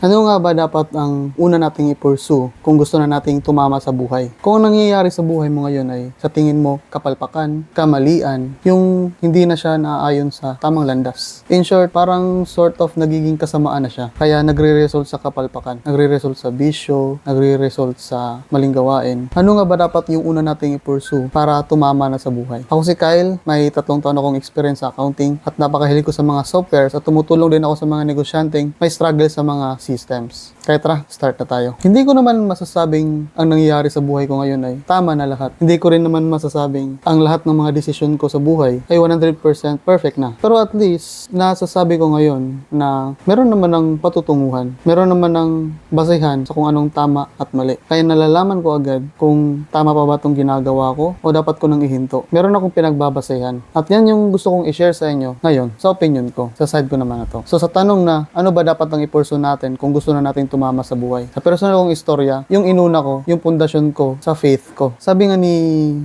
Ano nga ba dapat ang una nating i-pursue kung gusto na nating tumama sa buhay? Kung ang nangyayari sa buhay mo ngayon ay sa tingin mo kapalpakan, kamalian, yung hindi na siya naaayon sa tamang landas. In short, parang sort of nagiging kasamaan na siya. Kaya nagre-result sa kapalpakan, nagre-result sa bisyo, nagre-result sa maling gawain. Ano nga ba dapat yung una nating i-pursue para tumama na sa buhay? Ako si Kyle, may tatlong taon akong experience sa accounting at napakahilig ko sa mga softwares at tumutulong din ako sa mga negosyanteng may struggle sa mga systems. Kaya tara, start na tayo. Hindi ko naman masasabing ang nangyayari sa buhay ko ngayon ay tama na lahat. Hindi ko rin naman masasabing ang lahat ng mga desisyon ko sa buhay ay 100% perfect na. Pero at least, nasasabi ko ngayon na meron naman ng patutunguhan. Meron naman ng basehan sa kung anong tama at mali. Kaya nalalaman ko agad kung tama pa ba itong ginagawa ko o dapat ko nang ihinto. Meron akong pinagbabasehan. At yan yung gusto kong i-share sa inyo ngayon, sa opinion ko, sa side ko naman na to. So sa tanong na, ano ba dapat ang i-pursue natin kung gusto na natin tumama sa buhay? Sa personal kong istorya, yung inuna ko, yung pundasyon ko sa faith ko. Sabi nga ni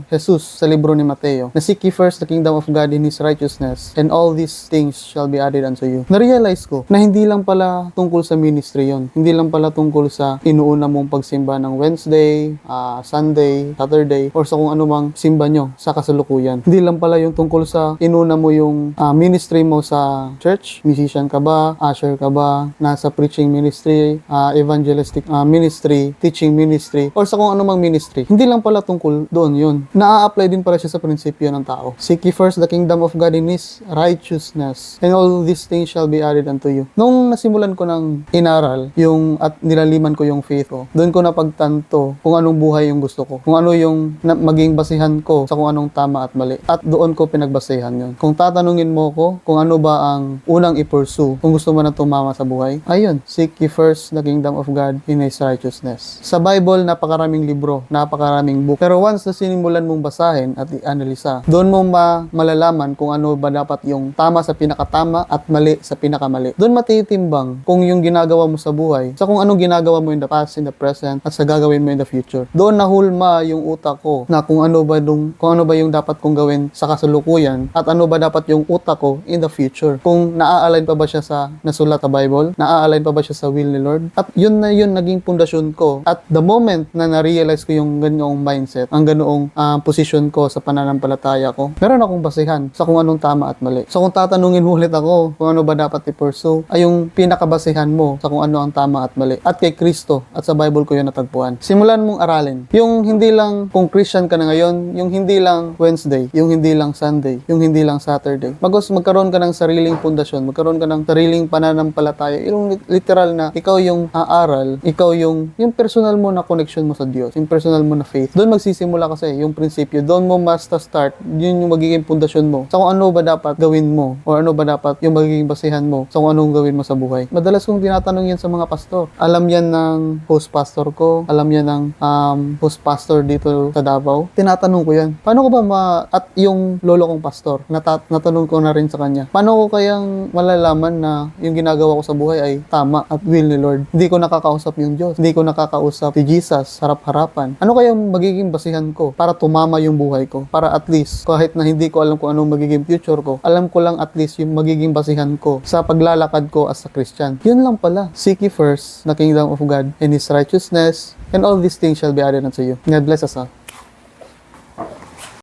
Jesus sa libro ni Mateo, na seek ye first the kingdom of God in His righteousness, and all these things shall be added unto you. Na-realize ko na hindi lang pala tungkol sa ministry yon Hindi lang pala tungkol sa inuuna mong pagsimba ng Wednesday, ah, Sunday, Saturday, or sa kung ano mang simba nyo sa kasalukuyan. Hindi lang pala yung tungkol sa inuna mo yung ah, ministry mo sa church, musician ka ba, usher ka ba, nasa preaching ministry, ah, evangelistic ah, ministry, teaching ministry, or sa kung ano mang ministry. Hindi lang pala tungkol doon yun. Naa-apply din pala siya sa prinsipyo ng tao. Seek ye first the kingdom of God in His righteousness, and all these things shall be added unto you. Nung nasimulan ko ng inaral, yung at nilaliman ko yung faith ko, doon ko napagtanto kung anong buhay yung gusto ko, kung ano yung na- maging basihan ko sa kung anong tama at mali. At doon ko pinagbasehan yun. Kung tatanungin mo ko kung ano ba ang unang i-pursue, kung gusto mo na tumama sa buhay, ayun, seek ye first the kingdom of God in His righteousness. Sa Bible, napakaraming libro, napakaraming book. Pero once na sinimulan mong basahin at i-analisa, doon mo ma- malalaman kung ano ba dapat yung tama sa pinakatama at mali sa pinakamali. Doon matitimbang kung yung ginagawa mo sa buhay, sa kung anong ginagawa mo in the past, in the present, at sa gagawin mo in the future. Doon nahulma yung utak ko na kung ano ba dong, kung ano ba yung dapat kong gawin sa kasalukuyan at ano ba dapat yung utak ko in the future. Kung naa-align pa ba siya sa nasulat sa Bible, naa-align pa ba siya sa will ni Lord. At yun na yun naging pundasyon ko. At the moment na na-realize ko yung ganoong mindset, ang ganoong ah, position ko sa pananampalataya ko, meron akong basihan sa kung anong tama at mali. So kung tatanungin mo ulit ako kung ano ba dapat i-pursue, ay yung pinakabasihan mo sa kung ano ang tama at mali. At kay Kristo at sa Bible ko yun natagpuan. Simulan mong aralin. Yung hindi lang kung Christian ka na ngayon, yung hindi lang Wednesday, yung hindi lang Sunday, yung hindi lang Saturday. Magos magkaroon ka ng sariling pundasyon, magkaroon ka ng sariling pananampalataya. Yung literal na ikaw yung aaral, ikaw yung yung personal mo na connection mo sa Diyos, yung personal mo na faith. Doon magsisimula kasi yung prinsipyo. Doon mo basta start, yun yung magiging pundasyon mo. Sa kung ano ba dapat gawin mo or ano ba dapat yung magiging basihan mo sa kung anong gawin mo sa buhay. Madalas kong tinatanong yan sa mga pastor. Alam yan ng host pastor ko, alam yan ng um, host pastor dito sa Davao. Tinatanong ko yan. Paano ko ba ma... At yung lolo kong pastor, nata- natanong ko na rin sa kanya. Paano ko kayang malalaman na yung ginagawa ko sa buhay ay tama will ni Lord? Hindi ko nakakausap yung Diyos. Hindi ko nakakausap si Jesus harap-harapan. Ano kayang magiging basihan ko para tumama yung buhay ko? Para at least, kahit na hindi ko alam kung anong magiging future ko, alam ko lang at least yung magiging basihan ko sa paglalakad ko as a Christian. Yun lang pala. Seek ye first the kingdom of God and His righteousness, and all these things shall be added unto you. God bless us all.